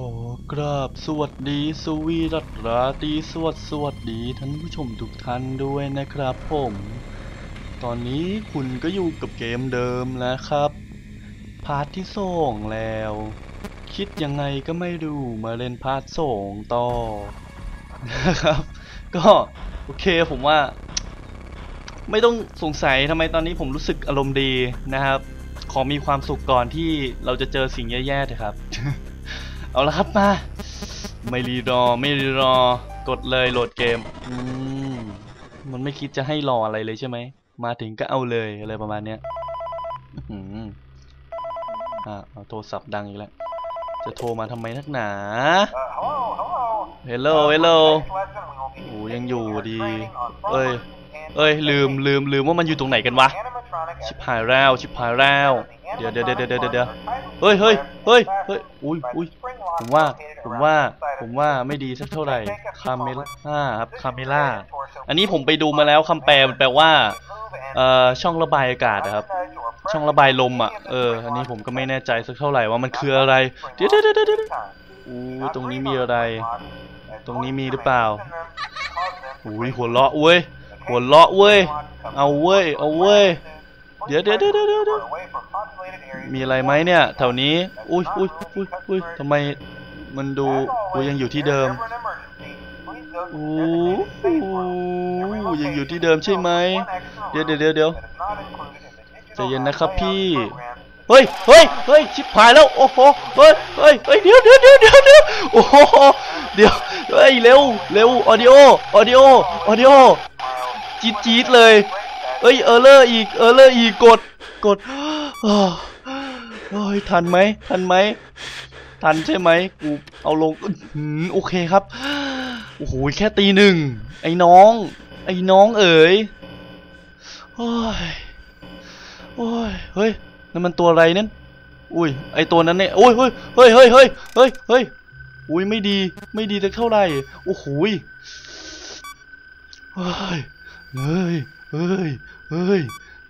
ขอกราบสวัสดีสวีดัตราตรีสวัสดสวัสดีท่านผู้ชมทุกท่านด้วยนะครับผม ตอนนี้คุณก็อยู่กับเกมเดิมแล้วครับ พาร์ทที่สองแล้ว คิดยังไงก็ไม่ดูมาเล่นพาร์ทสองต่อนะครับ ก็โอเคผมว่า ไม่ต้องสงสัยทำไมตอนนี้ผมรู้สึกอารมณ์ดีนะครับ ขอมีความสุขก่อนที่เราจะเจอสิ่งแย่ๆเถอะครับ เอาละครับมา ไม่รีรอไม่รีรอกดเลยโหลดเกมอืมมันไม่คิดจะให้รออะไรเลยใช่ไหม มาถึงก็เอาเลยอะไรประมาณเนี้ยอื้อหืออ่าโทรศัพท์ดังอีกแล้ว จะโทรมาทำไมนักหนา เฮลโหลเฮลโหลโอ้ยังอยู่ดี เอ้ย เอ้ย ลืมลืมลืมว่ามันอยู่ตรงไหนกันวะ ชิบหายแล้ว ชิบหายแล้ว เดี๋ยวเดี๋ยวเดี๋ยวเดี๋ยวเดี๋ยวเฮ้ยเฮ้ยเฮ้ยเฮ้ยอุ้ยอุ้ย ผมว่าผมว่าผมว่าไม่ดีสักเท่าไหร่คาเมล่าล่าครับคาเมล่าอันนี้ผมไปดูมาแล้วคำแปลมันแปลว่าเอ่อช่องระบายอากาศนะครับ ช่องระบายลมอะเอออันนี้ผมก็ไม่แน่ใจสักเท่าไหร่ว่ามันคืออะไรเดี๋ยวเดี๋ยวเดี๋ยวเดี๋ยวเดี๋ยวอู้ตรงนี้มีอะไร ตรงนี้มีหรือเปล่าอุ้ยหัวเราะเว้ยหัวเราะเว้ยเอาเว้ยเอาเว้ย เดี๋ยวเดี๋ยวเดี๋ยวเดี๋ยวเดี๋ยวมีมีอะอะไรไรไหไหมมเนี่เนี่ยยแถแถววนี้นี้ อุ้อุ้ยยอุ้อุ้ยยอุ้อุ้ยยอุ้ยอุ้ยทำทำไมไมมันดูดูกูกูยัยังงออยู่ยู่ที่ที่เดิเดิมมอู้อู้ยังอยู่ที่เดิมใช่ไหมเดี๋ยวเดี๋ยวเดี๋ยวเดี๋ยวใจเย็นนะครับพี่เฮ้ยเฮ้ยเฮ้ยชิบหายแล้ว โอ้โห เฮ้ยเฮ้ยเฮ้ยเดี๋ยวเดี๋ยวเดี๋ยวเดี๋ยวเดี๋ยวโอ้โห เดี๋ยว เฮ้ย เร็ว เร็ว ออดิโอ ออดิโอ ออดิโอ จี๊ดจี๊ดเลย เอ้ยเออเลอร์อีกเออเลอร์อีกกดกดโอ้ยทันไหมทันไหมทันใช่ไหมกูเอาลงโอเคครับโอ้โหแค่ตีหนึ่งไอ้น้อง ไอ้น้องเอ๋ยโอ้ยโอ้ยเฮ้ยนั่นมันตัวอะไรนั่นอุ้ยไอตัวนั้นเนี่ยโอ้ยเฮ้ยเฮ้ยเฮ้ยเฮ้ยเฮ้ยเฮ้ยอุ้ยไม่ดีไม่ดีสักเท่าไหร่โอ้โหเฮ้ยเฮ้ย ฮ้ย เฮ้ย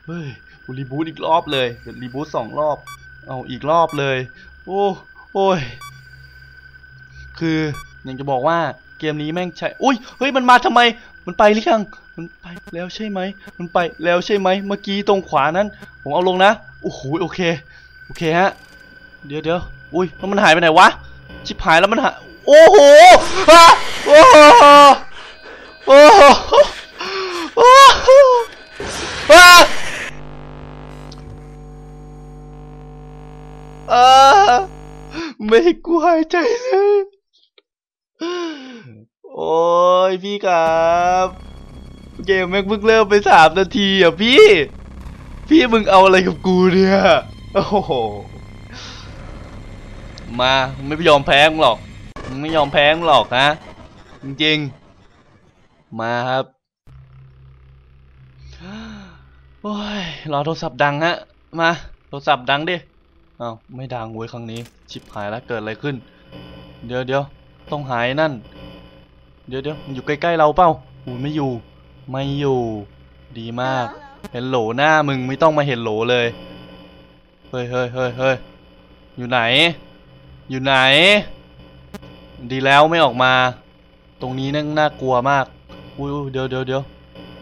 เฮ้ยกูรีบูตอีกรอบเลยเดี๋ยวรีบูตสองรอบ เอาอีกรอบเลย โอ้โอ้ย คืออยากจะบอกว่าเกมนี้แม่งใช่อุ้ย เฮ้ย มันมาทำไม มันไปหรือยัง มันไปแล้วใช่ไหม มันไปแล้วใช่ไหม เมื่อกี้ตรงขวานั้น ผมเอาลงนะ โอ้โห โอเค โอเคฮะ เดี๋ยวเดี๋ยวอุ้ยแล้วมันหายไปไหนวะ ชิบหายแล้วมันหายโอ้โหโอ้โหโอ้โห ไม่ให้กูหายใจเลย โอ้ยพี่ครับ เกมแม่งเพิ่งเริ่มไปสามนาทีอะพี่ พี่มึงเอาอะไรกับกูเนี่ย โอ้โห มาไม่ยอมแพ้มึงหรอก ไม่ยอมแพ้มึงหรอกนะ จริงๆ มาครับ โอ้ย รอโทรศัพท์ดังฮะ มา โทรศัพท์ดังดิเอ้าไม่ดังเว้ยครั้งนี้ ชิบหายแล้วเกิดอะไรขึ้น เดี๋ยวเดี๋ยวต้องหายนั่น เดี๋ยวเดี๋ยวมันอยู่ใกล้ๆเราเปล่าอูไม่อยู่ ไม่อยู่ ดีมาก เห็นโหลหน้ามึงไม่ต้องมาเห็นโหลเลย เฮ้ยเฮ้ยเฮ้ยเฮ้ยอยู่ไหน อยู่ไหน ดีแล้วไม่ออกมา ตรงนี้นั่งน่ากลัวมาก อุ้ยเดี๋ยวเดี๋ยวเดี๋ยว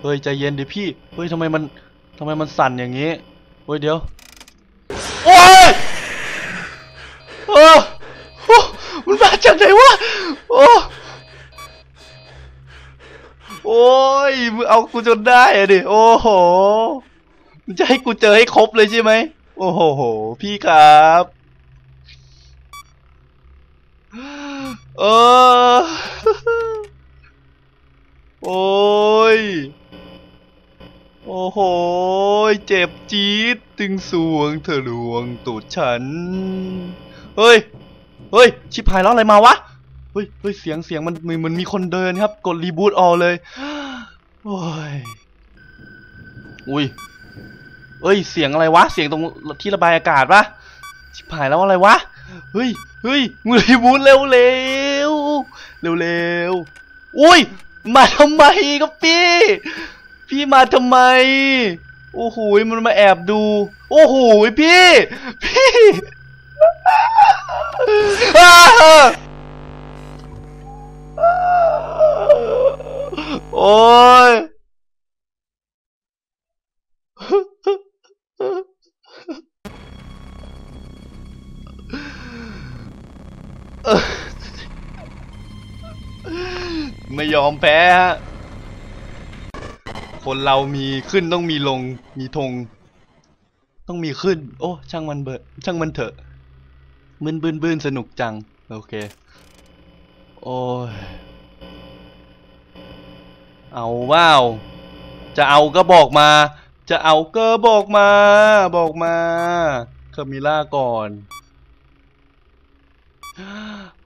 เฮ้ยใจเย็นดิพี่ เฮ้ยทำไมมัน ทำไมมันสั่นอย่างนี้เฮ้ยเดี๋ยว โอ้ยโอ้โอ้มันมาจากไหนวะ โอ้โอ้ยมึงเอากูจนได้อะดิ โอ้โหมึงจะให้กูเจอให้ครบเลยใช่ไหม โอ้โห พี่ครับเออโอ้ย โอ้โห เจ็บจี๊ดตึงสวงเธอหลวงตูดฉัน เฮ้ย เฮ้ย ชิบหายแล้วอะไรมาวะ เฮ้ย เฮ้ย เสียงเสียงมันมันมันมีคนเดินครับ กดรีบูตออเลย โอ้ย อุ้ย เอ้ย เสียงอะไรวะ เสียงตรงที่ระบายอากาศปะชิบหายแล้วอะไรวะ เฮ้ย เฮ้ยมึงรีบูตเร็วเร็วเร็วเร็วอุ้ย มาทำไมครับพี่ พี่มาทำไม โอ้โหมันมาแอบดู โอ้โหพี่ พี่โอ้ยไม่ยอมแพ้ฮะ คนเรามีขึ้นต้องมีลงมีธงต้องมีขึ้น โอ้ ช่างมันเบอช่างมันเถอะมึนบืนบืนสนุกจัง โอเค โอ้ยเอาว้าว จะเอาก็บอกมา จะเอาก็บอกมา บอกมาคามิล่าก่อน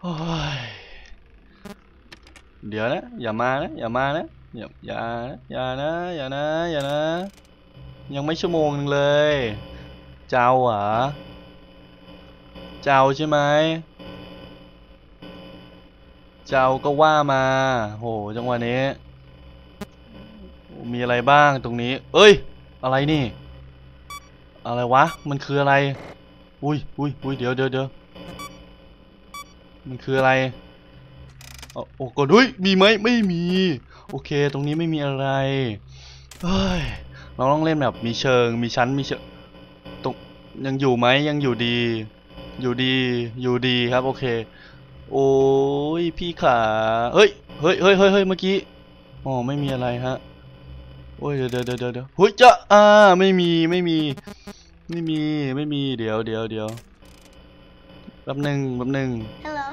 โอ้ยเดี๋ยวนะ อย่ามานะ อย่ามานะ อย่าอย่านะอย่านะอย่านะอย่านะ ยังไม่ชั่วโมงนึงเลย เจ้าเหรอเจ้าใช่ไหมเจ้าก็ว่ามา โหจังหวะนี้ มีอะไรบ้างตรงนี้ เอ้ย อะไรนี่ อะไรวะ มันคืออะไร อุ้ยอุ้ยอุ้ยเดี๋ยวเดี๋ยวเดี๋ยวมันคืออะไรเอาโอ้กดอุ้ยมีไหมไม่มี โอเค ตรงนี้ไม่มีอะไร เฮ้ย เราต้องเล่นแบบมีเชิง มีชั้น มีเชิงตรงยังอยู่ไหมยังอยู่ดี อยู่ดี อยู่ดีครับ โอเค โอ้ย พี่ขา เฮ้ย เฮ้ยเฮ้ยเฮ้ยเฮ้ยเมื่อกี้ อ๋อ ไม่มีอะไรฮะ โอ้ย เดี๋ยวเดี๋ยวเดี๋ยวเดี๋ยวเฮ้ยจะอ่า ไม่มี ไม่มี ไม่มี ไม่มี เดี๋ยวเดี๋ยวเดี๋ยวแป๊บหนึ่งแป๊บหนึ่ง Hello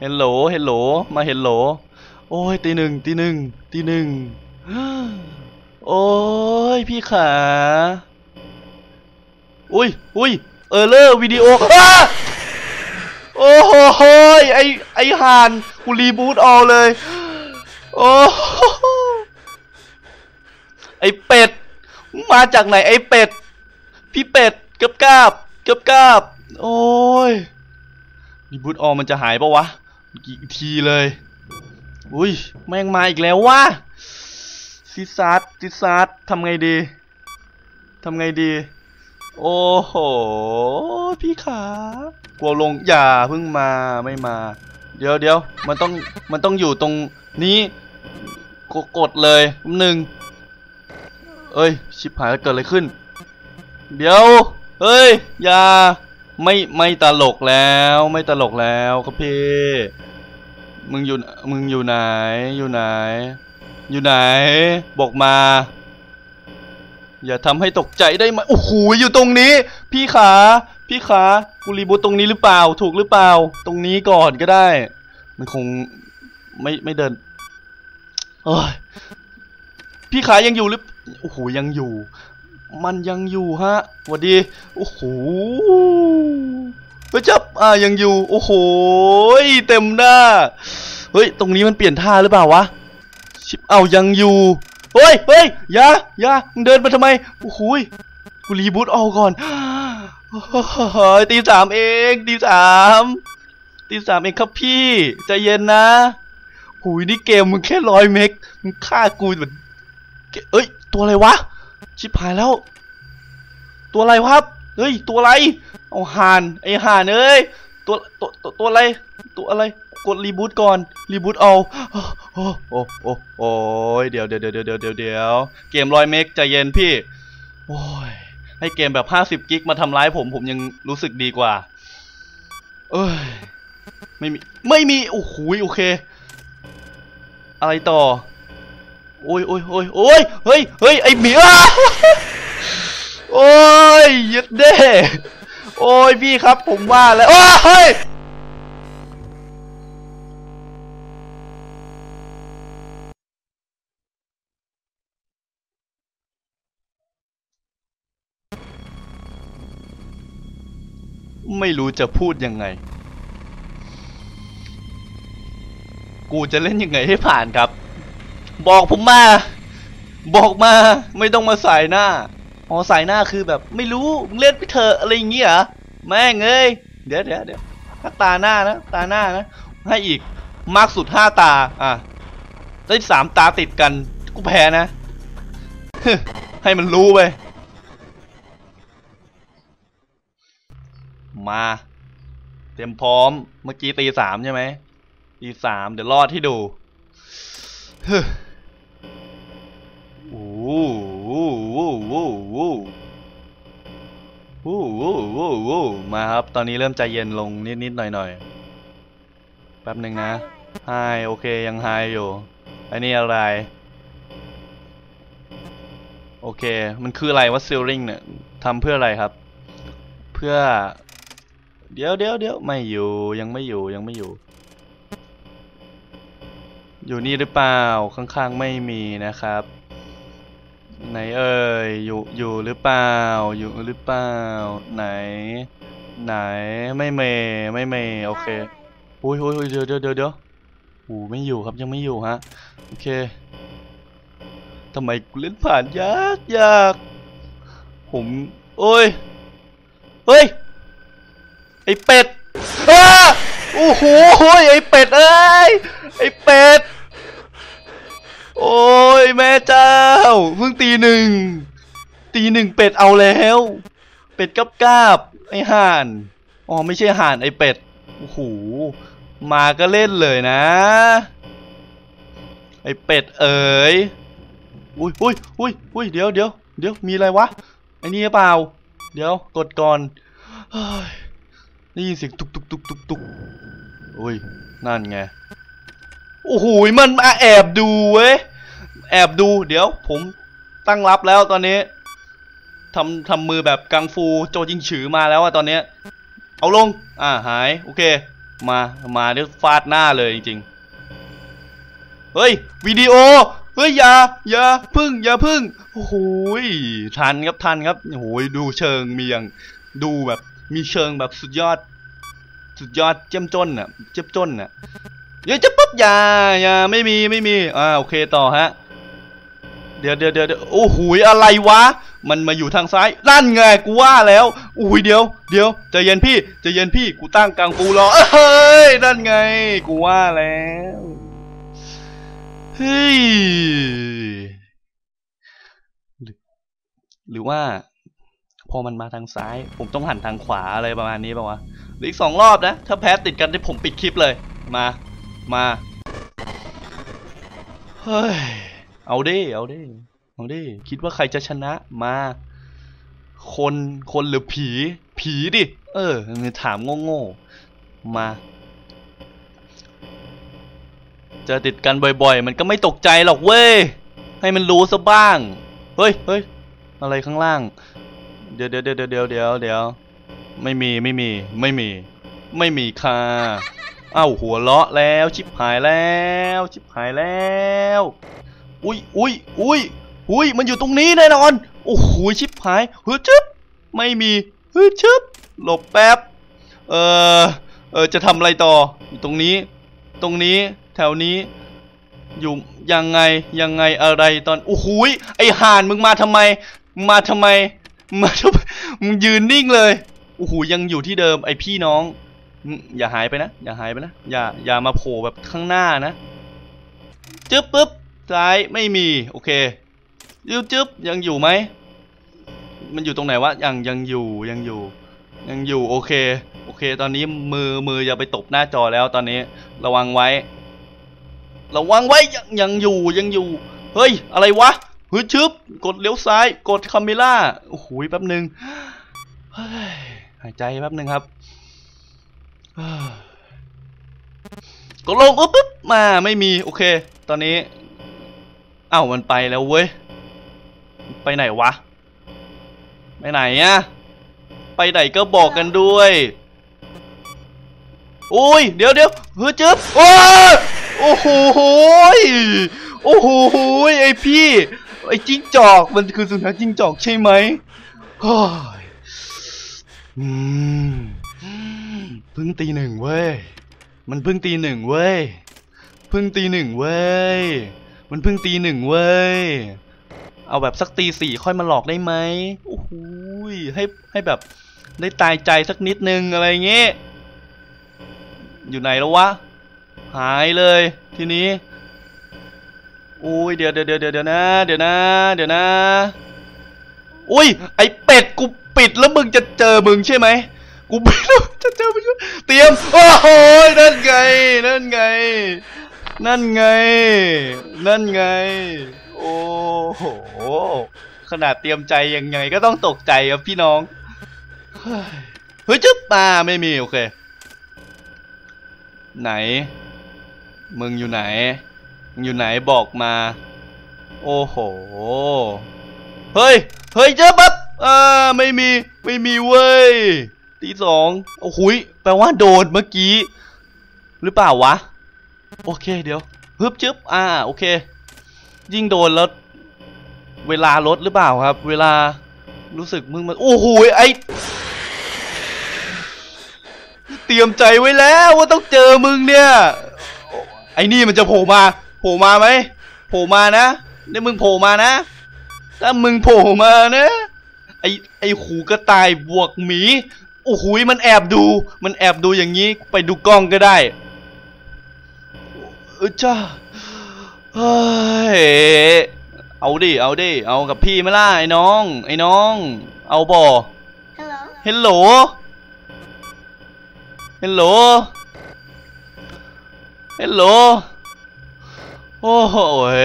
เฮลโหลเฮลโหลมาเฮล โอ้ยตีหนึ่งตีหนึ่งตีหนึ่งโอ้ยพี่ขา อุ้ยอุ้ยเออเลอร์วิดีโออ้าโอ้โหไอไอหานกูรีบูตออลเลย โอ้โหไอเป็ด มาจากไหนไอเป็ด พี่เป็ดเกับกาบเกับกาบ โอ้ยรีบูตออกมันจะหายปะวะ กี่ทีเลย อุ้ย แม่งมาอีกแล้ววะซิซาร์ซิซาร์ทำไงดี ทำไงดี โอ้โห พี่ขากลัวลง อย่าเพิ่งมา ไม่มา เดี๋ยวเดี๋ยวมันต้อง มันต้องอยู่ตรงนี้ กดกดเลยหนึ่งเอ้ย ชิบหายแล้วเกิดอะไรขึ้น เดี๋ยว เฮ้ย อย่า ไม่ ไม่ตลกแล้ว ไม่ตลกแล้วครับพี่ มึงอยู่ มึงอยู่ไหน อยู่ไหน อยู่ไหน บอกมา อย่าทำให้ตกใจได้ไหมโอ้โห อยู่ตรงนี้ พี่ขา พี่ขากูรีบูตตรงนี้หรือเปล่า ถูกหรือเปล่า ตรงนี้ก่อนก็ได้ มันคงไม่ไม่เดินเอ้ยพี่ขายังอยู่หรือ โอ้โห ยังอยู่ มันยังอยู่ฮะสวัสดี โอ้โห เฮ้ยจับอ่ายังอยู่ โอ้โหเต็มหน้า เฮ้ย ตรงนี้มันเปลี่ยนท่าหรือเปล่าวะ ชิบเอายังอยู่ เฮ้ยเฮ้ยอย่าอย่าเดินมาทำไม โอ้โหกูรีบูตเอาก่อนตีสามเองตีสามตีสามเองครับพี่ใจเย็นนะหูยนี่เกมมึงแค่ร้อยเมกมึงฆ่ากูเหมือนเอ้ย ตัวอะไรวะ ชิบหายแล้ว ตัวอะไรครับ เฮ้ย ตัวอะไร เอาห่านไอห่านเอ้ยตัวตัวตัวตัวอะไรตัวอะไรกดรีบูตก่อนรีบูตเอาโอ้โอ้โอ้โอ้ยเดี๋ยวเดี๋ยวเดี๋ยวเดี๋ยวเดี๋ยวเดี๋ยวเกมร้อยเมกใจเย็นพี่โอ้ยให้เกมแบบห้าสิบกิกมาทำร้ายผมผมยังรู้สึกดีกว่า เอ้ย ไม่มี ไม่มี โอ้โหโอเค อะไรต่อ โอ้ยโอ้ยโอ้ยโอ้ยเฮ้ยเฮ้ยไอหมีอะโอ้ยยึดเด้ โอ้ยพี่ครับผมว่าแล้วโอ้ยเฮ้ยไม่รู้จะพูดยังไง กูจะเล่นยังไงให้ผ่านครับ บอกผมมา บอกมา ไม่ต้องมาใส่หน้า อ๋อใส่หน้าคือแบบไม่รู้มึงเล่นไปเถอะอะไรอย่างเงี้ยอแม่งเอ้ยเดี๋ยวเดี๋ยวเดี๋ยวถ้าตาหน้านะตาหน้านะให้อีกมากสุดห้าตาอะได้สามตาติดกันกูแพ้นะ ให้มันรู้ไปมา เตรียมพร้อมเมื่อกี้ตีสามใช่ไหมตีสามเดี๋ยวรอดให้ดู ฮึโอ้โหโอ้โหโอ้โหโอ้โหมาครับ ตอนนี้เริ่มใจเย็นลงนิดๆหน่อยแป๊บหนึ่งนะไฮโอเคยังไฮอยู่ อันนี้อะไร โอเค มันคืออะไรวะซิลลิงเนี่ยทำเพื่ออะไรครับ เพื่อ เดี๋ยวเดี๋ยวเดี๋ยวไม่อยู่ยังไม่อยู่ยังไม่อยู่ อยู่นี่หรือเปล่าข้างๆไม่มีนะครับ ไหนเอ่ยอยู่อยู่หรือเปล่า อยู่หรือเปล่า ไหน ไหนไม่เมไม่เมโอเคอุ้ยอุ้ยอุ้ยเดี๋ยวเดี๋ยวเดี๋ยวเดี๋ยวโอ้ไม่อยู่ครับยังไม่อยู่ฮะโอเคทำไมกูเล่นผ่านยากยากผมโอ้ยเฮ้ยไอเป็ดอ้าโอ้โหไอเป็ดเอ้ยไอเป็ดโอ้ ยแม่เจ้าเพิ่งตีหนึ่งตีหนึ่งเป็ดเอาแล้ว เป็ดกับกาบไอห่านอ๋อไม่ใช่ห่านไอเป็ดโอ้โหมาก็เล่นเลยนะ ไอเป็ดเอ๋ยอุ้ยอุ้ยอุ้ยอุ้ยเดี๋ยวเดี๋ยวเดี๋ยวมีอะไรวะไอนี่หรือเปล่า เดี๋ยวกดก่อนได้ยินเสียงตุกตุกตุกตุกตุกอุ้ยนั่นไงโอ้โหมันมาแอบดูเว้ย แอบดู เดี๋ยวผมตั้งรับแล้วตอนนี้ทำทำมือแบบกังฟูโจจิงฉือมาแล้วอะตอนเนี้ยเอาลง อ่าหาย โอเค มา มาเดี๋ยวฟาดหน้าเลยจริงๆ เฮ้ยวิดีโอ เฮ้ยอย่าอย่าพึ่งอย่าพึ่งโอ้โหยทันครับทันครับโอ้โหยดูเชิงมีอย่างดูแบบมีเชิงแบบสุดยอด สุดยอดเจ้มจนอะเจ้มจนอะเดี๋ยวจะปุ๊บอย่าอย่าไม่มีไม่มีอ่าโอเคต่อฮะ เดี๋ยวเดี๋ยวเดี๋ยวโอ้โหยอะไรวะ มันมาอยู่ทางซ้ายนั่นไงกูว่าแล้วอุ้ยเดี๋ยวเดี๋ยวใจเย็นพี่ใจเย็นพี่กูตั้งกลางปูรอเฮ้ยนั่นไง กูว่าแล้วเฮ้ยหรือว่า พอมันมาทางซ้าย ผมต้องหันทางขวาอะไรประมาณนี้ป่าวะหรืออีกสองรอบนะ ถ้าแพ้ติดกันที่ผมปิดคลิปเลย มา มา เฮ้ย เอาดิเอาดิเอาดิคิดว่าใครจะชนะมา คนคนหรือผี ผีดิ เออถามโง่ๆมาเจอติดกันบ่อยๆ มันก็ไม่ตกใจหรอกเว้ย ให้มันรู้ซะบ้าง เฮ้ยเฮ้ยอะไรข้างล่าง เดี๋ยวเดี๋ยวเดี๋ยวเดี๋ยวเดี๋ยวเดี๋ยวไม่มีไม่มีไม่มี ไม่มีค่ะเอ้าหัวเลาะแล้ว ชิบหายแล้ว ชิบหายแล้ว อุ้ยอุ้ยอุ้ยอุ้ยมันอยู่ตรงนี้แน่นอน โอ้โหชิบหายเฮ้ยชึบไม่มีเฮ้ยชึบหลบแป๊บ เออเออจะทำอะไรต่ออยู่ตรงนี้ ตรงนี้แถวนี้ อยู่ยังไงยังไงอะไรตอน โอ้โหยไอห่านมึงมาทำไม มาทำไมมาทำไมมึงยืนนิ่งเลยโอ้โหยังอยู่ที่เดิมไอพี่น้อง อย่าหายไปนะ อย่าหายไปนะ อย่าอย่ามาโผล่แบบข้างหน้านะจึ๊บปึ๊บ ซ้ายไม่มีโอเคจึ๊บจึ๊บยังอยู่ไหมมันอยู่ตรงไหนวะยังยังอยู่ยังอยู่ ยังอยู่โอเคโอเค ตอนนี้มือมืออย่าไปตบหน้าจอแล้วตอนนี้ระวังไว้ ระวังไว้ยังยังอยู่ยังอยู่ เฮ้ย อะไรวะเฮ้ยชึบกดเลี้ยวซ้าย กดคาเมล่าโอ้โหแป๊บหนึ่งหายใจแป๊บหนึ่งครับก็ลงปุ๊บปุ๊บมาไม่มีโอเค ตอนนี้ เอ้ามันไปแล้วเว้ย ไปไหนวะ ไปไหนอะไปไหนก็บอกกันด้วยโอ้ย เดี๋ยวเดี๋ยวเฮ้ยจึ๊บโอ้โอ้โหยโอ้โหยไอพี่ ไอจิ้งจอกมันคือสุนัขจิ้งจอกใช่ไหมโอ้ยอืมเพิ่งตีหนึ่งเว้ย มันเพิ่งตีหนึ่งเว้ย เพิ่งตีหนึ่งเว้ย มันเพิ่งตีหนึ่งเว้ย เอาแบบสักตีสี่ค่อยมาหลอกได้ไหมโอ้โหยให้ให้แบบได้ตายใจสักนิดนึงอะไรเงี้ย อยู่ไหนแล้ววะ หายเลยทีนี้อุ้ยเดี๋ยวเดี๋ยวเดี๋ยวเดี๋ยวนะ เดี๋ยวนะ เดี๋ยวนะ อุ้ย ไอเป็ดกูปิดแล้วมึงจะเจอมึงใช่ไหมกูไม่รู้จะเจอมันเตรียม โอ้โหนั่นไง นั่นไง นั่นไง นั่นไง โอ้โห ขนาดเตรียมใจยังไงก็ต้องตกใจครับพี่น้องเฮ้ยเฮ้ยจึ๊บมาไม่มี โอเค ไหน มึงอยู่ไหน มึงอยู่ไหนบอกมา โอ้โห เฮ้ย เฮ้ยเจอปั๊บอ่าไม่มี ไม่มีเว้ยตีสองโอ้โหยแปลว่าโดนเมื่อกี้ หรือเปล่าวะ โอเคเดี๋ยวฮึบจึ๊บอ่าโอเค ยิ่งโดนแล้ว เวลาลดหรือเปล่าครับ เวลารู้สึกมึงมันโอ้โหไอเตรียมใจไว้แล้วว่าต้องเจอมึงเนี่ย ไอ้นี่มันจะโผล่มาโผล่มาไหมโผล่มานะนี่มึงโผล่มานะ ถ้ามึงโผล่มานะไอไอหูกระต่ายบวกหมีโอ้โหยมันแอบดู มันแอบดูอย่างนี้ไปดูกล้องก็ได้ เออจ้าเฮ้ยเอาดิ เอาดิ เอากับพี่ไหมล่ะไอ้น้อง ไอ้น้อง เอาบ่ Hello. เฮลโหล เฮลโหล เฮลโหล โอ้โหย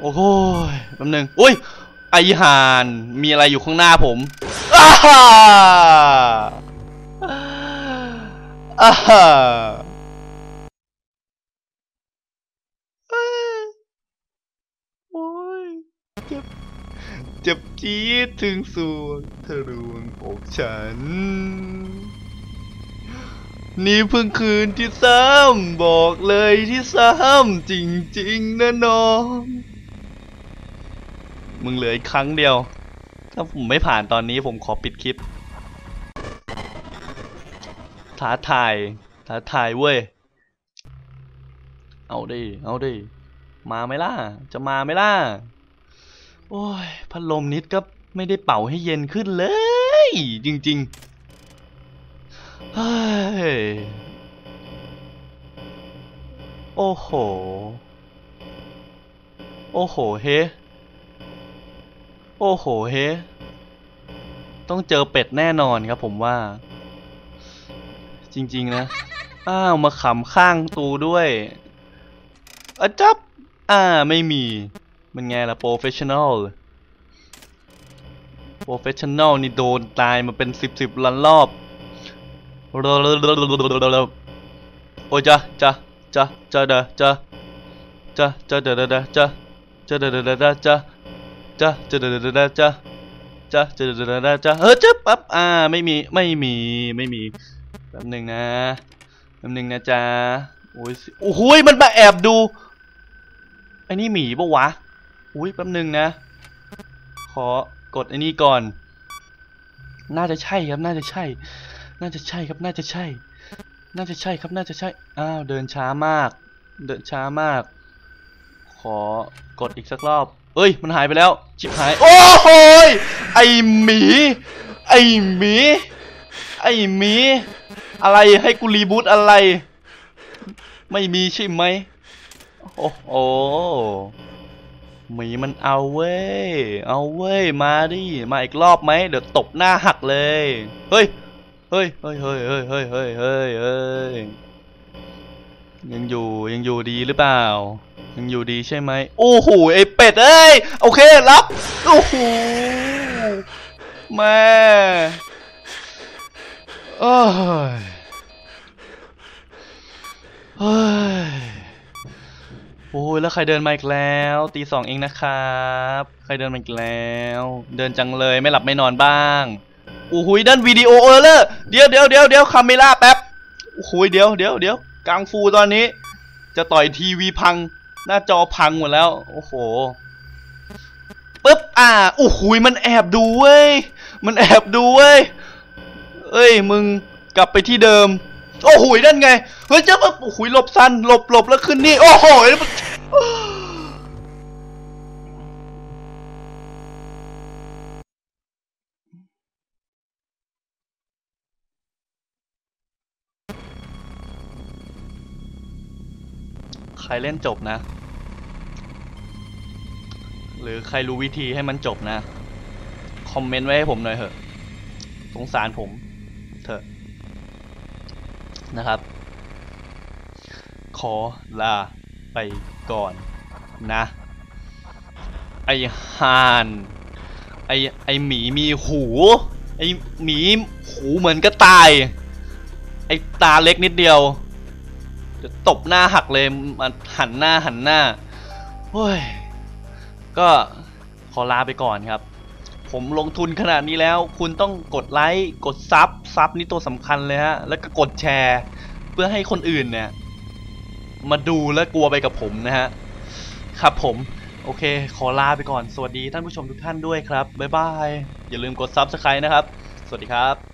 โอ้โหยแป๊บนึงอุ้ยไอหาน มีอะไรอยู่ข้างหน้าผมอ้า ฮ่าอ้าฮ่าโอ้ยเจ็บ เจ็บจี๊ดถึงสวงทะลวงอกฉัน นี่เพิ่งคืนที่ซ้ำบอกเลยที่ซ้ำจริงๆนะน้อง มึงเหลืออีกครั้งเดียว ถ้าผมไม่ผ่านตอนนี้ผมขอปิดคลิป ท้าทายท้าทายเว้ย เอาดิ เอาดิ มาไหมล่ะ จะมาไหมล่ะ โอ้ย พัดลมนิดก็ไม่ได้เป่าให้เย็นขึ้นเลย จริงๆเฮ้ยโอ้โห โอ้โห เฮ โอ้โห เฮ ต้องเจอเป็ดแน่นอนครับผมว่า จริง ๆ นะ อ้าว มาขำข้างตูด้วยอะจับ อ่า ไม่มี มันไงล่ะโปรเฟชชั่นอลโปรเฟชชั่นอลนี่โดนตายมาเป็นสิบสิบลันรอบ โอ้จ้ะจ้ะจ้ะจ้ะเด้อจ้ะจ้ะจ้ะเด้อเด้อจ้ะจ้ะเด้อเด้อเด้อเด้อจ้ะจ้ะจ้ะเด้อเด้อเด้อเด้อจ้ะจ้ะจ้ะเด้อเด้อเด้อเด้อจ้ะเฮ้ยจ๊บปั๊บอ่า ไม่มี ไม่มี ไม่มี แป๊บหนึ่งนะแป๊บหนึ่งนะจ๊ะโอ้ยโอ้โหยมันมาแอบดูไอ้นี่หมีปะวะอุ้ยแป๊บหนึ่งนะ ขอกดไอ้นี่ก่อน น่าจะใช่ครับ น่าจะใช่ น่าจะใช่ครับ น่าจะใช่ น่าจะใช่ครับ น่าจะใช่ อ้าวเดินช้ามาก เดินช้ามาก ขอกดอีกสักรอบ เอ้ย มันหายไปแล้ว ชิบหาย โอ้โหยไอหมี ไอหมี ไอหมี อะไรให้กูรีบูตอะไร ไม่มีใช่ไหมโอ้โหหมีมันเอาเว้ย เอาเว้ย มาดิ มาอีกรอบไหม เดี๋ยวตบหน้าหักเลย เฮ้ย เฮ้ย เฮ้ย เฮ้ย เฮ้ย เฮ้ย เฮ้ย เฮ้ยเฮ้ยยังอยู่ ยังอยู่ดีหรือเปล่า ยังอยู่ดีใช่ไหม โอ้โห ไอเป็ดเอ้ย โอเค รับ โอ้โห แม่ โอ้ยเฮ้ยโอ้ยแล้วใครเดินมาอีกแล้ว ตีสองเองนะครับ ใครเดินมาอีกแล้ว เดินจังเลยไม่หลับไม่นอนบ้างโอ้โหด้านวิดีโอเออเลอร์เดี๋ยวเดี๋ยวเดี๋ยวเดี๋ยวคาเมล่าแป๊บโอ้โหเดี๋ยวเดี๋ยวเดี๋ยวกังฟูตอนนี้ จะต่อยทีวีพัง หน้าจอพังหมดแล้ว โอ้โหปึ๊บอ่าโอ้โหมันแอบดูเว้ยมันแอบดูเว้ย เอ้ยมึงกลับไปที่เดิม โอ้โหนั่นไง เฮ้ยเจ้าโอ้โหหลบสันหลบหลบแล้วขึ้นนี่ โอ้โหใครเล่นจบนะ หรือใครรู้วิธีให้มันจบนะ คอมเมนต์ไว้ให้ผมหน่อยเถอะ สงสารผม นะครับ ขอลาไปก่อนนะ ไอห่านไอไอหมีมีหู ไอหมีหูเหมือนกระต่าย ไอ้ตาเล็กนิดเดียวจะตบหน้าหักเลยมาหันหน้าหันหน้าโอ้ยก็ขอลาไปก่อนครับ ผมลงทุนขนาดนี้แล้ว คุณต้องกดไลค์กดซับซับนี่ตัวสำคัญเลยฮะ แล้วก็กดแชร์ เพื่อให้คนอื่นเนี่ย มาดูและกลัวไปกับผมนะฮะ ครับผม โอเค ขอลาไปก่อน สวัสดีท่านผู้ชมทุกท่านด้วยครับ บ๊ายบาย อย่าลืมกดซับสไครต์นะครับ สวัสดีครับ